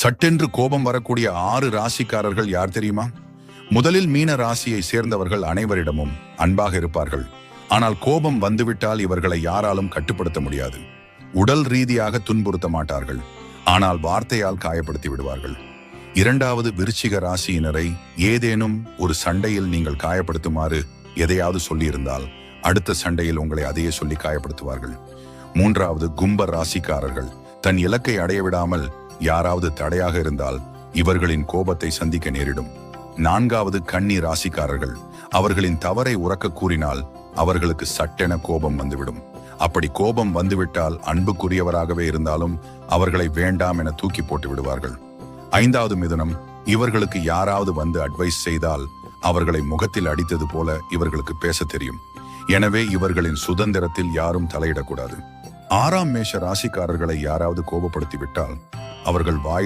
சட்டென்று கோபம் வரக்கூடிய ஆறு ராசிக்காரர்கள் யார் தெரியுமா? முதலில் மீன ராசியை சேர்ந்தவர்கள் அனைவரிடமும் அன்பாக இருப்பார்கள். ஆனால் கோபம் வந்துவிட்டால் இவர்களை யாராலும் கட்டுப்படுத்த முடியாது. உடல் ரீதியாக துன்புறுத்த மாட்டார்கள். ஆனால் வார்த்தையால் காயப்படுத்தி விடுவார்கள். இரண்டாவது விருச்சிக ராசியினரை ஏதேனும் ஒரு சண்டையில் நீங்கள் காயப்படுத்துமாறு எதையாவது சொல்லியிருந்தால் அடுத்த சண்டையில் உங்களை அதையே சொல்லி காயப்படுத்துவார்கள். மூன்றாவது கும்ப ராசிக்காரர்கள் தன் இலக்கை அடைய விடாமல் யாராவது தடையாக இருந்தால் இவர்களின் கோபத்தை சந்திக்க நேரிடும். நான்காவது கன்னி ராசிக்காரர்கள் அவர்களின் தவறை உறக்க கூறினால் அவர்களுக்கு சட்டென கோபம் வந்துவிடும். அப்படி கோபம் வந்துவிட்டால் அன்புக்குரியவராகவே இருந்தாலும் அவர்களை வேண்டாம் என தூக்கி போட்டு விடுவார்கள். ஐந்தாவது மிதுனம் இவர்களுக்கு யாராவது வந்து அட்வைஸ் செய்தால் அவர்களை முகத்தில் அடித்தது போல இவர்களுக்கு பேச தெரியும். எனவே இவர்களின் சுதந்திரத்தில் யாரும் தலையிடக்கூடாது. ஆறாம் மேஷ ராசிக்காரர்களை யாராவது கோபப்படுத்தி விட்டால் அவர்கள் வாயில்